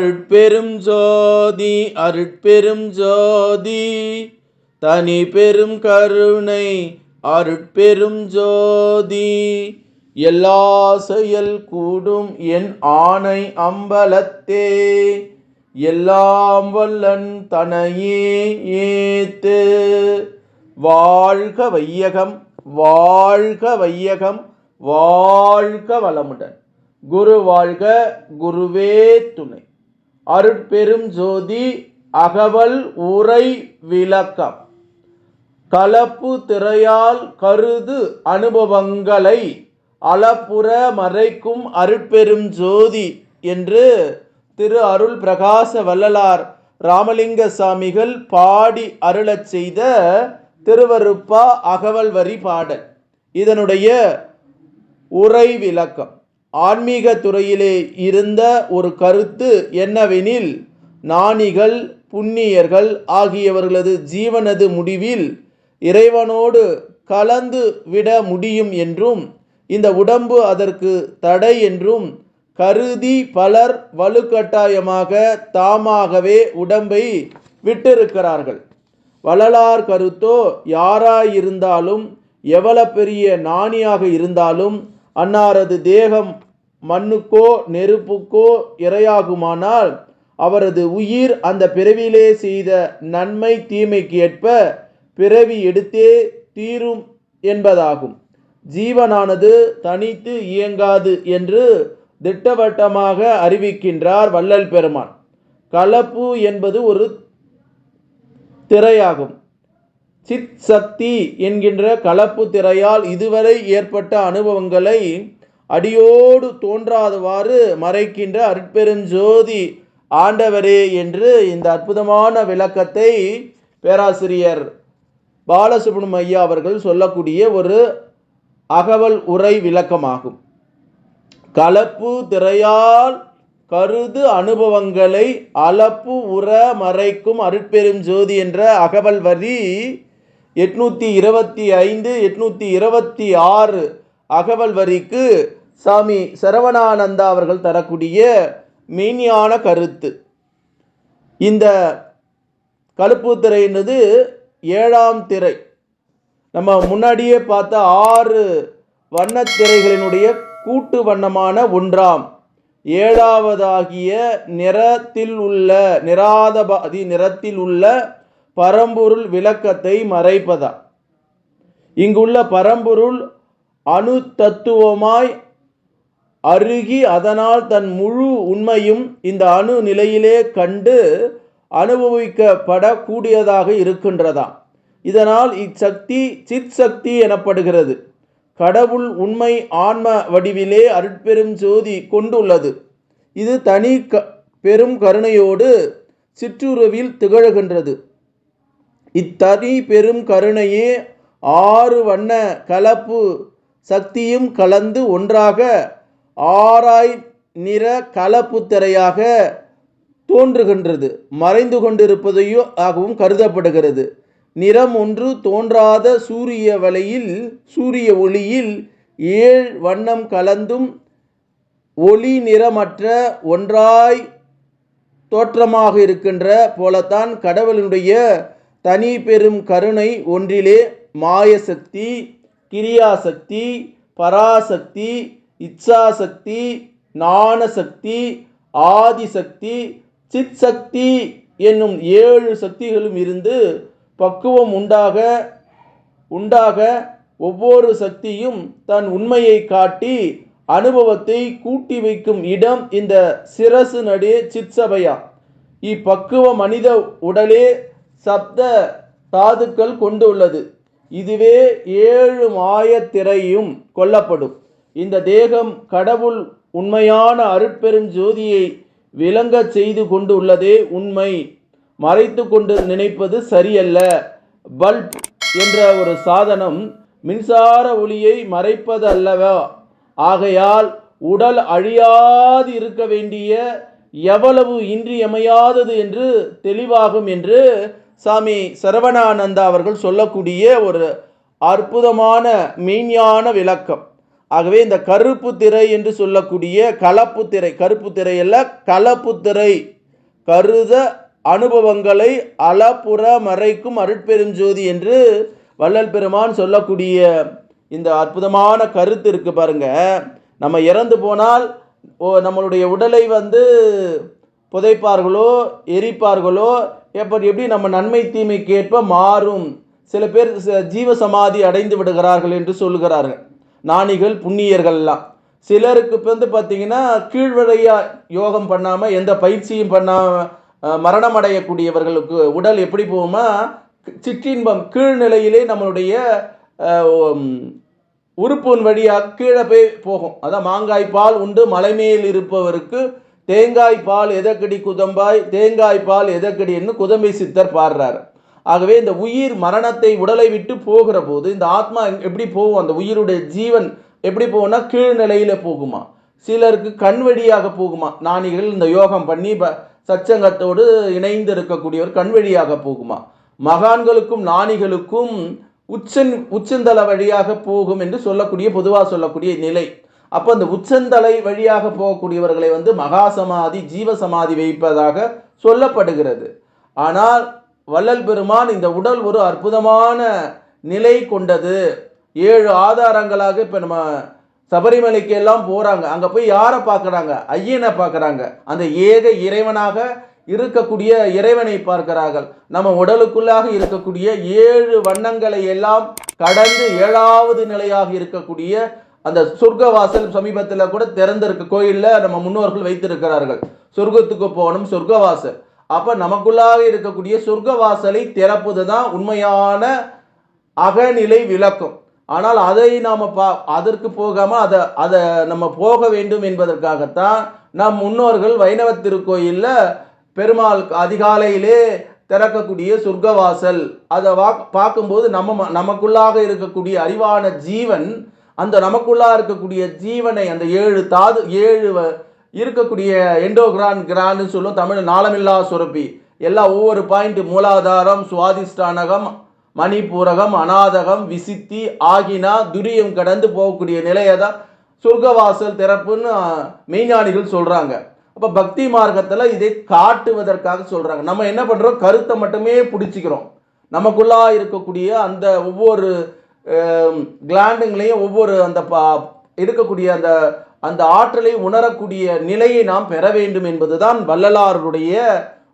அருட்பெரும் ஜோதி அருட்பெரும் ஜோதி தனி பெரும் கருணை அருட்பெரும் ஜோதி. எல்லா செயல் கூடும் என் ஆணை அம்பலத்தே எல்லாம் வல்லன் தனையே ஏத்து. வாழ்க வையகம் வாழ்க வையகம் வாழ்க வளமுடன். குரு வாழ்க குருவே துணை. அருட்பெரும் ஜோதி அகவல் உரை விளக்கம். கலப்பு திரையால் கருது அனுபவங்களை அளப்புற மறைக்கும் அருட்பெரும் ஜோதி என்று திரு அருள் பிரகாச வள்ளலார் ராமலிங்க சாமிகள் பாடி அருளச் செய்த திருவருப்பா அகவல் வரி பாடல். இதனுடைய உரை விளக்கம். ஆன்மீக துறையிலே இருந்த ஒரு கருத்து என்னவெனில் நாணிகள் புண்ணியர்கள் ஆகியவர்களது ஜீவனது முடிவில் இறைவனோடு கலந்து விட முடியும் என்றும் இந்த உடம்பு அதற்கு தடை என்றும் கருதி பலர் வலுக்கட்டாயமாக தாமாகவே உடம்பை விட்டிருக்கிறார்கள். வள்ளலார் கருத்தோ யாராயிருந்தாலும் எவ்வளவு பெரிய நாணியாக இருந்தாலும் அன்னாரது தேகம் மண்ணுக்கோ நெருப்புக்கோ இரையாகுமானால் அவரது உயிர் அந்த பிறவியிலே செய்த நன்மை தீமைக்கு ஏற்ப பிறவி எடுத்தே தீரும் என்பதாகும். ஜீவனானது தனித்து இயங்காது என்று திட்டவட்டமாக அறிவிக்கின்றார் வள்ளல் பெருமான். கலப்பு என்பது ஒரு திரையாகும். சித் சக்தி என்கின்ற கலப்பு திரையால் இதுவரை ஏற்பட்ட அனுபவங்களை அடியோடு தோன்றாதவாறு மறைக்கின்ற அருட்பெருஞ்சோதி ஆண்டவரே என்று இந்த அற்புதமான விளக்கத்தை பேராசிரியர் பாலசுப்ரமணியம் ஐயா அவர்கள் சொல்லக்கூடிய ஒரு அகவல் உரை விளக்கமாகும். கலப்பு திரையால் கருது அனுபவங்களை அளப்பு உற மறைக்கும் அருட்பெரும் ஜோதி என்ற அகவல் வரி எட்நூற்றி இருபத்தி ஐந்து எட்நூற்றி இருபத்தி ஆறு அகவல் வரிக்கு சாமி சரவணானந்தா அவர்கள் தரக்கூடிய மெய்ஞான கருத்து. இந்த கழுப்பு திரைன்றது ஏழாம் திரை. நம்ம முன்னாடியே பார்த்த ஆறு வண்ணத் திரைகளினுடைய கூட்டு வண்ணமான ஒன்றாம். ஏழாவதாகிய நிறத்தில் உள்ள நிராதபாதி நிறத்தில் உள்ள பரம்பொருள் விளக்கத்தை மறைப்பதா? இங்குள்ள பரம்பொருள் அணு தத்துவமாய் அருகி அதனால் தன் முழு உண்மையும் இந்த அணு நிலையிலே கண்டு அனுபவிக்கப்படக்கூடியதாக இருக்கின்றதா? இதனால் இச்சக்தி சித் சக்தி எனப்படுகிறது. கடவுள் உண்மை ஆன்ம வடிவிலே அருட்பெரும் ஜோதி கொண்டுள்ளது. இது தனி க பெரும் கருணையோடு சிற்றுருவில் திகழ்கின்றது. இத்தனி பெரும் கருணையே ஆறு வண்ண கலப்பு சக்தியும் கலந்து ஒன்றாக ஆராய் நிற கலப்பு திரையாக தோன்றுகின்றது. மறைந்து கொண்டிருப்பதையோ ஆகவும் கருதப்படுகிறது. நிறம் ஒன்று தோன்றாத சூரிய வலையில் சூரிய ஒளியில் ஏழ் வண்ணம் கலந்தும் ஒளி நிறமற்ற ஒன்றாய் தோற்றமாக இருக்கின்ற போலத்தான் கடவுளினுடைய தனி பெரும் கருணை ஒன்றிலே மாயசக்தி கிரியாசக்தி பராசக்தி இச்சாசக்தி ஞானசக்தி ஆதிசக்தி சித் சக்தி என்னும் ஏழு சக்திகளும் இருந்து பக்குவம் உண்டாக உண்டாக ஒவ்வொரு சக்தியும் தன் உண்மையை காட்டி அனுபவத்தை கூட்டி வைக்கும் இடம் இந்த சிரசு நடு சிற்சபையா இப்பக்குவ மனித உடலே சப்த தாதுக்கள் கொண்டுள்ளது இதுவே ஏழு மாயத்திரையும் கொல்லப்படும். இந்த தேகம் கடவுள் உண்மையான அருட்பெரும் ஜோதியை விளங்கச் செய்து கொண்டு உள்ளதே உண்மை. மறைத்து கொண்டு நினைப்பது சரியல்ல. பல்ப் என்ற ஒரு சாதனம் மின்சார ஒளியை மறைப்பது அல்லவா? ஆகையால் உடல் அழியாது இருக்க வேண்டிய எவ்வளவு இன்றியமையாதது என்று தெளிவாகும் என்று சாமி சரவணானந்தா அவர்கள் சொல்லக்கூடிய ஒரு அற்புதமான மெய்ஞான விளக்கம். ஆகவே இந்த கருப்பு திரை என்று சொல்லக்கூடிய கலப்பு திரை கருப்பு திரை அல்ல கலப்பு திரை. கருத அனுபவங்களை அலப்புற மறைக்கும் அருட்பெருஞ்சோதி என்று வள்ளல் பெருமான் சொல்லக்கூடிய இந்த அற்புதமான கருத்து இருக்கு பாருங்க. நம்ம இறந்து போனால் ஓ நம்மளுடைய உடலை வந்து புதைப்பார்களோ எரிப்பார்களோ எப்படி எப்படி நம்ம நன்மை தீமைக்கு ஏற்ப மாறும்? சில பேர் ச- ஜீவ சமாதி அடைந்து விடுகிறார்கள் என்று சொல்லுகிறார்கள். புண்ணியர்கள் புண்ணியர்கள்லாம் சிலருக்கு வந்து பார்த்தீங்கன்னா கீழ்வழியா யோகம் பண்ணாமல் எந்த பயிற்சியும் பண்ணாமல் மரணம் அடையக்கூடியவர்களுக்கு உடல் எப்படி போகுமா சிற்றின்பம் கீழ்நிலையிலே நம்மளுடைய உறுப்பின் வழியாக கீழே போய் போகும். அதான் மாங்காய் பால் உண்டு மலைமேல் இருப்பவருக்கு தேங்காய் பால் எதக்கடி குதம்பாய்? தேங்காய் பால் எதக்கடின்னு குதம்பை சித்தர் பாடுறார். ஆகவே இந்த உயிர் மரணத்தை உடலை விட்டு போகிற போது இந்த ஆத்மா எப்படி போகும்? அந்த உயிருடைய ஜீவன் எப்படி போகும்னா கீழ்நிலையில் போகுமா? சிலருக்கு கண் வழியாக போகுமா? ஞானிகள் இந்த யோகம் பண்ணி ப- சச்சங்கத்தோடு இணைந்து இருக்கக்கூடியவர் கண் வழியாக போகுமா? மகான்களுக்கும் ஞானிகளுக்கும் உச்சன் உச்சந்தல வழியாக போகும் என்று சொல்லக்கூடிய பொதுவாக சொல்லக்கூடிய நிலை. அப்போ அந்த உச்சந்தலை வழியாக போகக்கூடியவர்களை வந்து மகா சமாதி ஜீவ சமாதி வைப்பதாக சொல்லப்படுகிறது. ஆனால் வள்ளல் பெருமான் இந்த உடல் ஒரு அற்புதமான நிலை கொண்டது. ஏழு ஆதாரங்களாக இப்போ நம்ம சபரிமலைக்கு எல்லாம் போகிறாங்க அங்கே போய் யாரை பார்க்குறாங்க? ஐயனை பார்க்குறாங்க. அந்த ஏக இறைவனாக இருக்கக்கூடிய இறைவனை பார்க்கிறார்கள். நம்ம உடலுக்குள்ளாக இருக்கக்கூடிய ஏழு வண்ணங்களை எல்லாம் கடந்து ஏழாவது நிலையாக இருக்கக்கூடிய அந்த சொர்க்கவாசல் சமீபத்தில் கூட திறந்திருக்க கோயிலில் நம்ம முன்னோர்கள் வைத்திருக்கிறார்கள். சொர்க்கத்துக்கு போகணும் சொர்க்கவாசல். அப்போ நமக்குள்ளாக இருக்கக்கூடிய சொர்க்கவாசலை திறப்பது தான் உண்மையான அகநிலை விளக்கம். ஆனால் அதை நாம் பா அதற்கு போகாமல் அதை அதை நம்ம போக வேண்டும் என்பதற்காகத்தான் நம் முன்னோர்கள் வைணவ திருக்கோயிலில் பெருமாள் அதிகாலையிலே திறக்கக்கூடிய சொர்க்கவாசல். அதை வா பார்க்கும்போது நம்ம ம- நமக்குள்ளாக இருக்கக்கூடிய அறிவான ஜீவன் அந்த நமக்குள்ளாக இருக்கக்கூடிய ஜீவனை அந்த ஏழு தாது ஏழு வ- இருக்கக்கூடிய எண்டோகிரான் கிரான்னு சொல்லும் தமிழ் நாளமில்லா சுரப்பி எல்லா ஒவ்வொரு பாயிண்ட் மூலாதாரம் சுவாதிஷ்டானகம் மணிபூரகம் அநாதகம் விசித்தி ஆகினா துரியம் கடந்து போகக்கூடிய நிலையை தான் சொர்க்கவாசல் திறப்புன்னு மெய்ஞானிகள் சொல்கிறாங்க அப்போ பக்தி மார்க்கத்தில் இதை காட்டுவதற்காக சொல்கிறாங்க நம்ம என்ன பண்ணுறோம் கருத்தை மட்டுமே பிடிச்சிக்கிறோம். நமக்குள்ளா இருக்கக்கூடிய அந்த ஒவ்வொரு கிளாண்டுங்களையும் ஒவ்வொரு அந்த பா- இருக்கக்கூடிய அந்த அந்த ஆற்றலை உணரக்கூடிய நிலையை நாம் பெற வேண்டும் என்பதுதான் வள்ளலாருடைய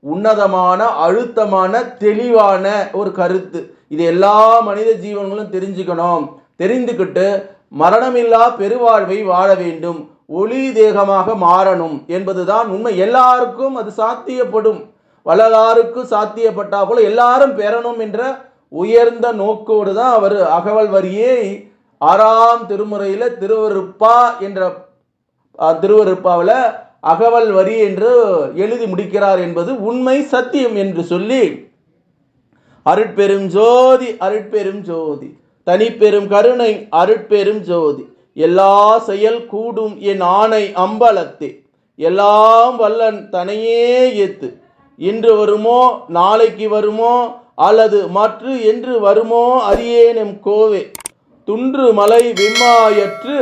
உன்னதமான அழுத்தமான தெளிவான ஒரு கருத்து. இது எல்லா மனித ஜீவன்களும் தெரிஞ்சுக்கணும். தெரிந்துக்கிட்டு மரணமில்லா பெருவாழ்வை வாழ வேண்டும். ஒளி தேகமாக மாறணும் என்பதுதான் உண்மை. எல்லாருக்கும் அது சாத்தியப்படும். வள்ளலாருக்கும் சாத்தியப்பட்டா போல எல்லாரும் பெறணும் என்ற உயர்ந்த நோக்கோடு தான் அவர் அகவல் வரியை ஆறாம் திருமுறையில் திருவருப்பா என்ற திருவருப்பாவில் அகவல் வரி என்று எழுதி முடிக்கிறார் என்பது உண்மை சத்தியம் என்று சொல்லி அருட்பெரும் ஜோதி அருட்பெரும் ஜோதி தனிப்பெரும் கருணை அருட்பெரும் ஜோதி எல்லா செயல் கூடும் என் ஆணை அம்பலத்தே எல்லாம் வல்லன் தனையே ஏத்து இன்று வருமோ நாளைக்கு வருமோ அல்லது மற்று என்று வருமோ அறியேனும் கோவே. துன்று மலை விம்மாயற்று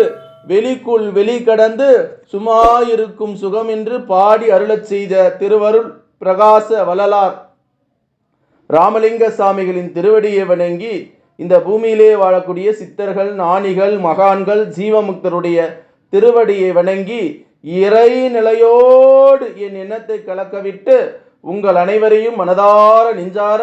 வெளிக்குள் வெளி கடந்து சுமாயிருக்கும் சுகமென்று பாடி அருளச் செய்த திருவருள் பிரகாச வள்ளலார். ராமலிங்க சாமிகளின் திருவடியை வணங்கி இந்த பூமியிலே வாழக்கூடிய சித்தர்கள் நாணிகள் மகான்கள் ஜீவமுக்தருடைய திருவடியை வணங்கி இறை நிலையோடு என் எண்ணத்தை கலக்கவிட்டு உங்கள் அனைவரையும் மனதார நெஞ்சார